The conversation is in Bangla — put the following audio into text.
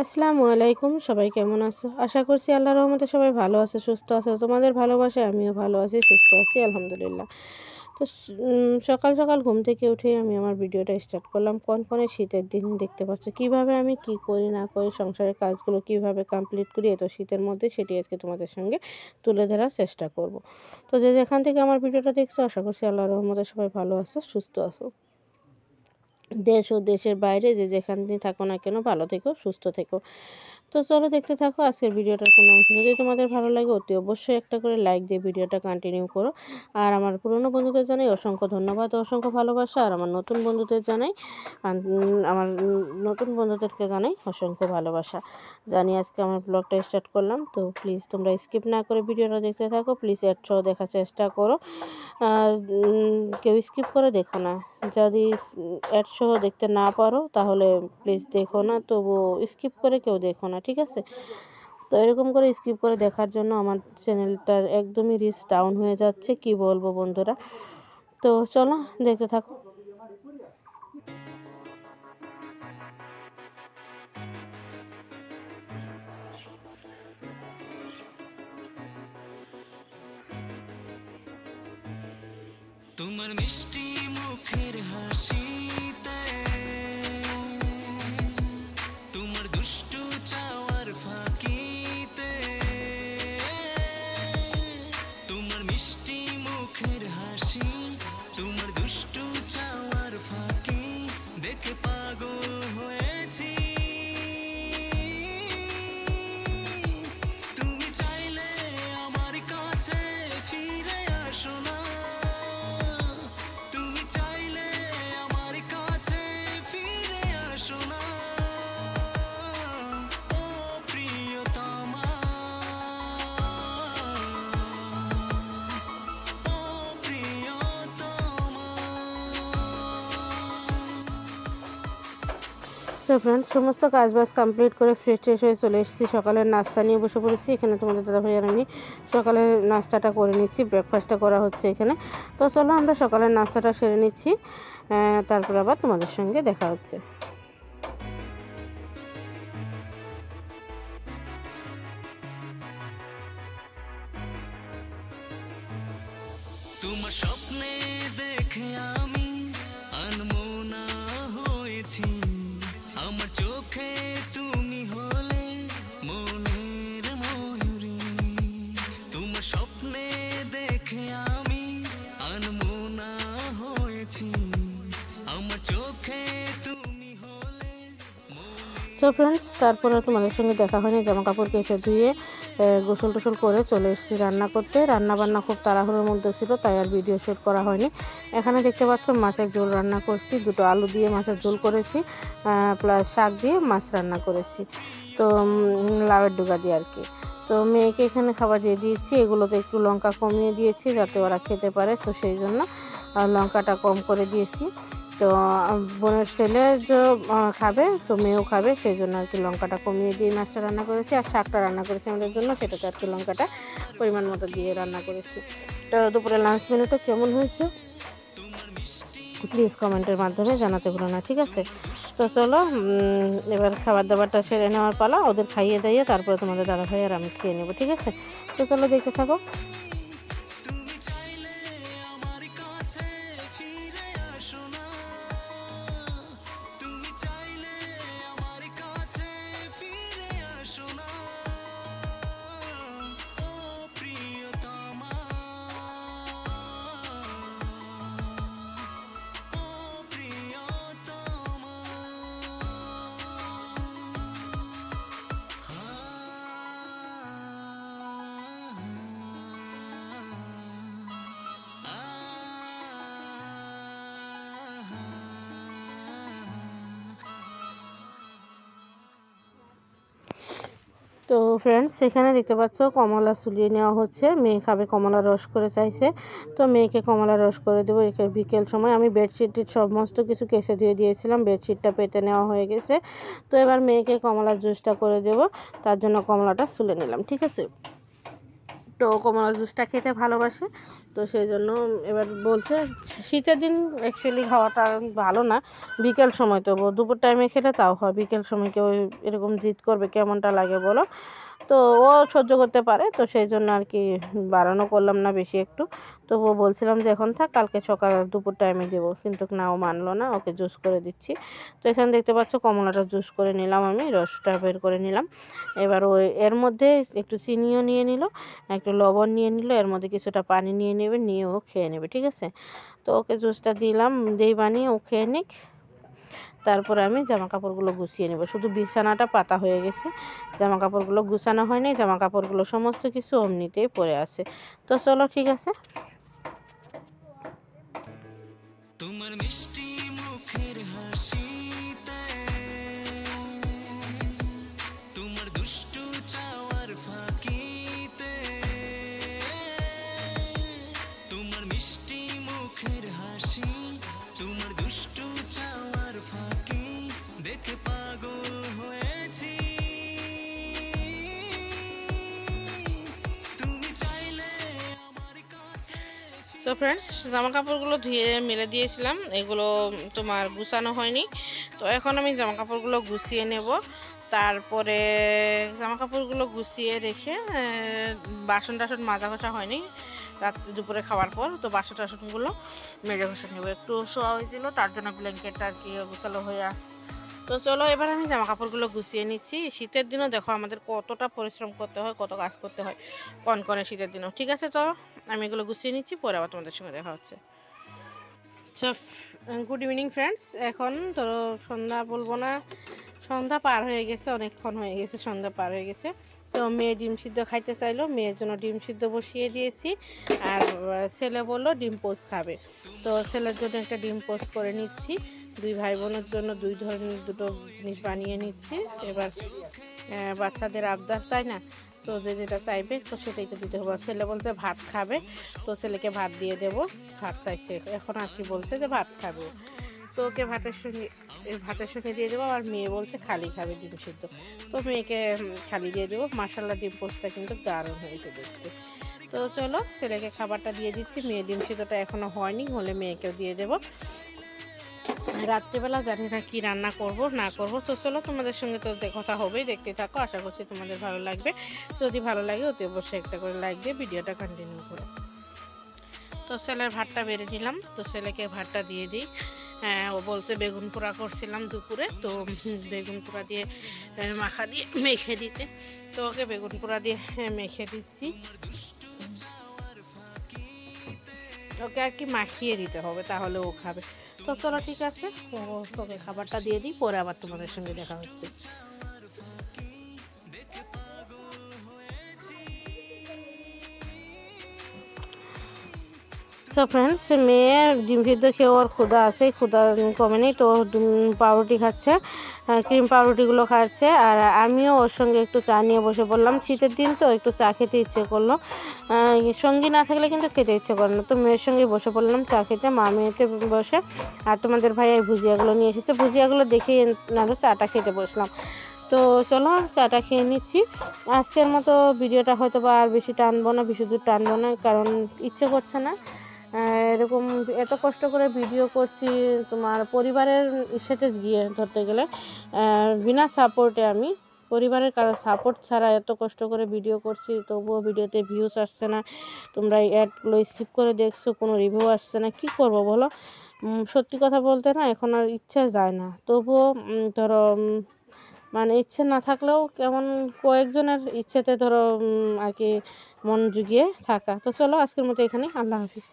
আসসালামু আলাইকুম, সবাই কেমন আছো? আশা করছি আল্লাহ রহমতে সবাই ভালো আছে, সুস্থ আছে। তোমাদের ভালোবাসায় আমিও ভালো আছি, সুস্থ আছি, আলহামদুলিল্লাহ। তো সকাল সকাল ঘুম থেকে উঠে আমি আমার ভিডিওটা স্টার্ট করলাম। কোন কোন শীতের দিন দেখতে পাচ্ছ? কীভাবে আমি কি করি, না করি, সংসারের কাজগুলো কীভাবে কমপ্লিট করি, এত শীতের মধ্যে সেটি আজকে তোমাদের সঙ্গে তুলে ধরার চেষ্টা করব। তো যে যেখান থেকে আমার ভিডিওটা দেখছ, আশা করছি আল্লাহ রহমতে সবাই ভালো আছো, সুস্থ আছো। দেশ ও দেশের বাইরে যে যেখানে থাকো না কেন, ভালো থেকো, সুস্থ থেকো। তো চলো দেখতে থাকো, আজকের ভিডিওটার কোনো অংশ। যদি তোমাদের ভালো লাগে, অতি অবশ্যই একটা করে লাইক দিয়ে ভিডিওটা কন্টিনিউ করো। আর আমার পুরনো বন্ধুদের জানাই অসংখ্য ধন্যবাদ, অসংখ্য ভালোবাসা। আর আমার নতুন বন্ধুদের জানাই আমার নতুন বন্ধুদেরকে জানাই অসংখ্য ভালোবাসা। জানি আজকে আমার ব্লগটা স্টার্ট করলাম, তো প্লিজ তোমরা স্কিপ না করে ভিডিওটা দেখতে থাকো। প্লিজ অ্যাড দেখার চেষ্টা করো। আর কেউ স্কিপ করে দেখো না। যদি অ্যাড সহ দেখতে না পারো, তাহলে প্লিজ দেখো না। তবু স্কিপ করে কেউ দেখো না, ঠিক আছে? তো এরকম করে স্কিপ করে দেখার জন্য আমার চ্যানেলটার একদমই রিচ ডাউন হয়ে যাচ্ছে, কি বলব বন্ধুরা? তো চলো, দেখতে থাকো। তোমার মিষ্টি মুখের হাসিতে সো ফ্রেন্ডস সমস্ত কাজ বাজ কমপ্লিট করে ফ্রেশ ট্রেশ হয়ে চলে এসেছি। সকালের নাস্তা নিয়ে বসে পড়েছি, এখানে তোমাদের দাদা ভাই আর আমি সকালের নাস্তাটা করে নিচ্ছি ব্রেকফাস্টটা করা হচ্ছে এখানে। তো চলো আমরা সকালের নাস্তাটা সেরে নিচ্ছি তারপর আবার তোমাদের সঙ্গে দেখা হচ্ছে। তোমার স্বপ্নে দেখে সো ফ্রেন্ডস তারপরে তোমাদের সঙ্গে দেখা হয়নি। জামা কাপড় কেসে ধুয়ে গোসল টোসল করে চলে এসেছি রান্না করতে। রান্না বান্না খুব তাড়াহুড়োর মধ্যে ছিল, তাই আর ভিডিও শ্যুট করা হয়নি। এখানে দেখতে পাচ্ছ, মাছের ঝোল রান্না করছি। দুটো আলু দিয়ে মাছের ঝোল করেছি প্লাস শাক দিয়ে মাছ রান্না করেছি। তো লাউয়ের ডুগা দিয়ে আর কি। তো, মেয়েকে এখানে খাবার দিয়ে দিয়েছি। এগুলোতে একটু লঙ্কা কমিয়ে দিয়েছি, যাতে ওরা খেতে পারে। তো, সেই জন্য লঙ্কাটা কম করে দিয়েছি। তো বোনের ছেলে খাবে, তো মেয়েও খাবে, সেই জন্য আর কি লঙ্কাটা কমিয়ে দিয়ে মাছটা রান্না করেছি। আর শাকটা রান্না করেছি আমাদের জন্য, সেটাতে আর কি লঙ্কাটা পরিমাণ মতো দিয়ে রান্না করেছি। তো দুপুরে লাঞ্চ মেনুটা কেমন হয়েছে? প্লিজ কমেন্টের মাধ্যমে জানাতে ভুলো না, ঠিক আছে? তো চলো এবার খাবার দাবারটা সেরে নেওয়ার পালা, ওদের খাইয়ে দাইয়ে তারপরে তোমাদের দাদা ভাই আর আমি খেয়ে নেব, ঠিক আছে? তো চলো দেখতে থাকো। ফ্রেন্ডস সেখানে দেখতে পাচ্ছ কমলা সুলিয়ে নেওয়া হচ্ছে। মেয়ে খাবে কমলা রস করে চাইছে। তো মেয়েকে কমলা রস করে দেবো একে বিকেল সময়। আমি বেডশিট সমস্ত কিছু কেসে ধুয়ে দিয়েছিলাম। বেডশিটটা পেতে নেওয়া হয়ে গেছে। তো এবার মেয়েকে কমলার জুসটা করে দেবো। তার জন্য কমলাটা সুলে নিলাম, ঠিক আছে? তো কমলা জুসটা খেতে ভালোবাসে। তো সেই জন্য এবার বলছে, শীতের দিন অ্যাকচুয়ালি খাওয়াটা ভালো না। বিকেল সময় তো। দুপুর টাইমে খেলে তাও হয়। বিকেল সময় কেউ এরকম জিদ করবে, কেমনটা লাগে বলো? তো ও সহ্য করতে পারে, তো সেই জন্য আর কি বারণও করলাম না বেশি একটু। তো ও বলছিলাম যে, এখন থাক, কালকে সকাল দুপুর টাইমে দেবো। কিন্তু না, ও মানলো না, ওকে জুস করে দিচ্ছি। তো এখানে দেখতে পাচ্ছ, কমলাটা জুস করে নিলাম আমি, রসটা বের করে নিলাম। এবার ওই এর মধ্যে একটু চিনিও নিয়ে নিল, একটু লবণ নিয়ে নিল, এর মধ্যে কিছুটা পানি নিয়ে নেবে, নিয়ে ও খেয়ে নেবে, ঠিক আছে? তো ওকে জুসটা দিলাম যেই বানিয়ে ও খেয়ে নিক। তারপরে আমি জামা কাপড়গুলো গুছিয়ে নেব। শুধু বিছানাটা পাতা হয়ে গেছে। জামা কাপড়গুলো গুছানো হয়নি জামা কাপড়গুলো সমস্ত কিছু অমনিতেই পড়ে আছে। তো চলো ঠিক আছে। তোমার মিষ্টি সো ফ্রেন্ডস জামা কাপড়গুলো ধুয়ে মেলে দিয়েছিলাম। এগুলো তোমার গুছানো হয়নি। তো এখন আমি জামা কাপড়গুলো গুছিয়ে নেব। তারপরে জামা কাপড়গুলো গুছিয়ে রেখে বাসন টাসন মাজা ঘষা হয়নি। রাত্রে দুপুরে খাওয়ার পর তো বাসন টাসনগুলো মেজে ঘষে নেব। একটু শোয়া হয়েছিল, তার জন্য ব্ল্যাঙ্কেটটা আর কি গুছালো হয়ে আসে তো চলো, এবার আমি জামা কাপড়গুলো গুছিয়ে নিচ্ছি। শীতের দিনও দেখো আমাদের কতটা পরিশ্রম করতে হয়, কত কাজ করতে হয় কন কনে শীতের দিনও। ঠিক আছে, চলো, আমি এগুলো গুছিয়ে নিচ্ছি, পরে আবার তোমাদের সঙ্গে দেখা হচ্ছে। গুড ইভিনিং ফ্রেন্ডস এখন ধরো সন্ধ্যা বলব না, সন্ধ্যা পার হয়ে গেছে, অনেকক্ষণ হয়ে গেছে, সন্ধ্যা পার হয়ে গেছে। তো মেয়ে ডিম সিদ্ধ খাইতে চাইলো, মেয়ের জন্য ডিম সিদ্ধ বসিয়ে দিয়েছি। আর ছেলে বলল ডিম পোস্ট খাবে। তো ছেলের জন্য একটা ডিম পোস্ট করে নিচ্ছি। দুই ভাই বোনের জন্য দুই ধরনের দুটো জিনিস বানিয়ে নিচ্ছি। এবার বাচ্চাদের আবদার, তাই না? তো যে যেটা চাইবে, তো সেটাই তো দিতে হবে। ছেলে বলছে ভাত খাবে, তো ছেলেকে ভাত দিয়ে দেব। ভাত চাইছে। এখন আর কি বলছে যে ভাত খাবে। তো ওকে ভাতের সঙ্গে ভাতের সঙ্গে দিয়ে দেবো আর মেয়ে বলছে খালি খাবে ডিম সিদ্ধ। তো মেয়েকে খালি দিয়ে দেবো। মাসাল্লা ডিম পোস্টটা কিন্তু দারুণ হয়েছে দেখতে। তো চলো, ছেলেকে খাবারটা দিয়ে দিচ্ছি। মেয়ে ডিম সিদ্ধটা এখনও হয়নি, হলে মেয়েকেও দিয়ে দেবো। রাত্রিবেলা জানি না কি রান্না করব, না করব। তো চলো, তোমাদের সঙ্গে তো কথা হবেই, দেখতে থাকো। আশা করছি তোমাদের ভালো লাগবে। যদি ভালো লাগে, অতি অবশ্যই একটা করে লাইক দিয়ে ভিডিওটা কন্টিনিউ করো। তো ছেলের ভাতটা বেড়ে নিলাম। তো ছেলেকে ভাতটা দিয়ে দিই। হ্যাঁ ও বলছে বেগুন পোড়া করছিলাম দুপুরে, তো বেগুন পোড়া দিয়ে মাখা দিয়ে মেখে দিতে। তো ওকে বেগুন পোড়া দিয়ে মেখে দিচ্ছি। ওকে আর কি মাখিয়ে দিতে হবে, তাহলে ও খাবে। তো চলো ঠিক আছে ওকে খাবারটা দিয়ে দিই, পরে আবার তোমাদের সঙ্গে দেখা হচ্ছে। সো ফ্রেন্ডস মেয়ে ডিম সিদ্ধ খেয়ে ওর ক্ষুদা আছে ক্ষুদা কমেনি তো পাউরুটি খাচ্ছে ক্রিম পাউরুটিগুলো খাচ্ছে, আর আমিও ওর সঙ্গে একটু চা নিয়ে বসে পড়লাম। শীতের দিন তো একটু চা খেতে ইচ্ছে করল। সঙ্গী না থাকলে কিন্তু খেতে ইচ্ছে করে না। তো মেয়ের সঙ্গে বসে পড়লাম চা খেতে, মা মেয়েতে বসে, আর তোমাদের ভাই এই ভুজিয়াগুলো নিয়ে এসেছে। ভুজিয়াগুলো দেখে আরও চাটা খেতে বসলাম। তো চলো, চাটা খেয়ে নিচ্ছি। আজকের মতো ভিডিওটা হয়তো বা আর বেশি টানবো না, বেশি দূর টানবো না, কারণ ইচ্ছে করছে না। এরকম এত কষ্ট করে ভিডিও করছি তোমার পরিবারের সাথে গিয়ে ধরতে গেলে বিনা সাপোর্টে আমি পরিবারের কারও সাপোর্ট ছাড়া এত কষ্ট করে ভিডিও করছি, তবুও ভিডিওতে ভিউস আসছে না। তোমরা এই অ্যাডগুলো স্কিপ করে দেখছ, কোনো রিভিউ আসছে না। কি করব বলো? সত্যি কথা বলতে না, এখন আর ইচ্ছা যায় না। তবুও ধরো মানে ইচ্ছে না থাকলেও কেমন কয়েকজনের ইচ্ছেতে ধরো আর কি মন জুগিয়ে থাকা। তো চলো, আজকের মতো এখানে আল্লাহ হাফিজ।